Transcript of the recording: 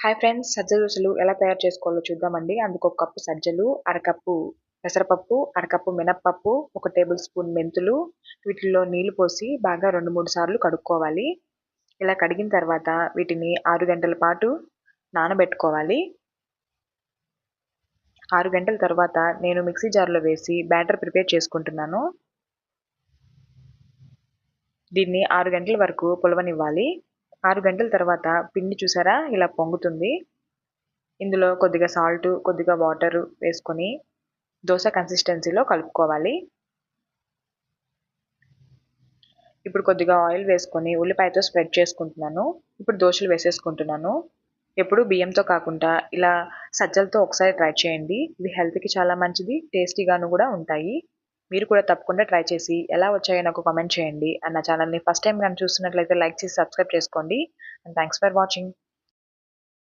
Hi friends సజ్జ దోశలు ఎలా తయారు చేసుకోవాలో చూద్దామండి. అందుకు ఒక కప్పు సజ్జలు అరకప్పు పెసరపప్పు అరకప్పు మినప్పప్పు ఒక టేబుల్ స్పూన్ మెంతులు వీటిల్లో నీళ్ళు పోసి బాగా రెండు మూడు సార్లు కడుక్కోవాలి. ఇలా కడిగిన తర్వాత వీటిని ఆరు గంటల పాటు నానబెట్టుకోవాలి. ఆరు గంటల తర్వాత నేను మిక్సీ జార్లో వేసి బ్యాటర్ ప్రిపేర్ చేసుకుంటున్నాను. దీన్ని ఆరు గంటల వరకు పులవనివ్వాలి. ఆరు గంటల తర్వాత పిండి చూసారా? ఇలా పొంగుతుంది. ఇందులో కొద్దిగా సాల్ట్ కొద్దిగా వాటర్ వేసుకొని దోశ కన్సిస్టెన్సీలో కలుపుకోవాలి. ఇప్పుడు కొద్దిగా ఆయిల్ వేసుకొని ఉల్లిపాయతో స్ప్రెడ్ చేసుకుంటున్నాను. ఇప్పుడు దోశలు వేసేసుకుంటున్నాను. ఎప్పుడు బియ్యంతో కాకుండా ఇలా సజ్జలతో ఒకసారి ట్రై చేయండి. ఇవి హెల్త్కి చాలా మంచిది టేస్టీగాను కూడా ఉంటాయి. మీరు కూడా తప్పకుండా ట్రై చేసి ఎలా వచ్చాయో నాకు కామెంట్ చేయండి. అండ్ నా ఛానల్ని ఫస్ట్ టైం కానీ చూస్తున్నట్లయితే లైక్ చేసి సబ్స్క్రైబ్ చేసుకోండి. And thanks for watching.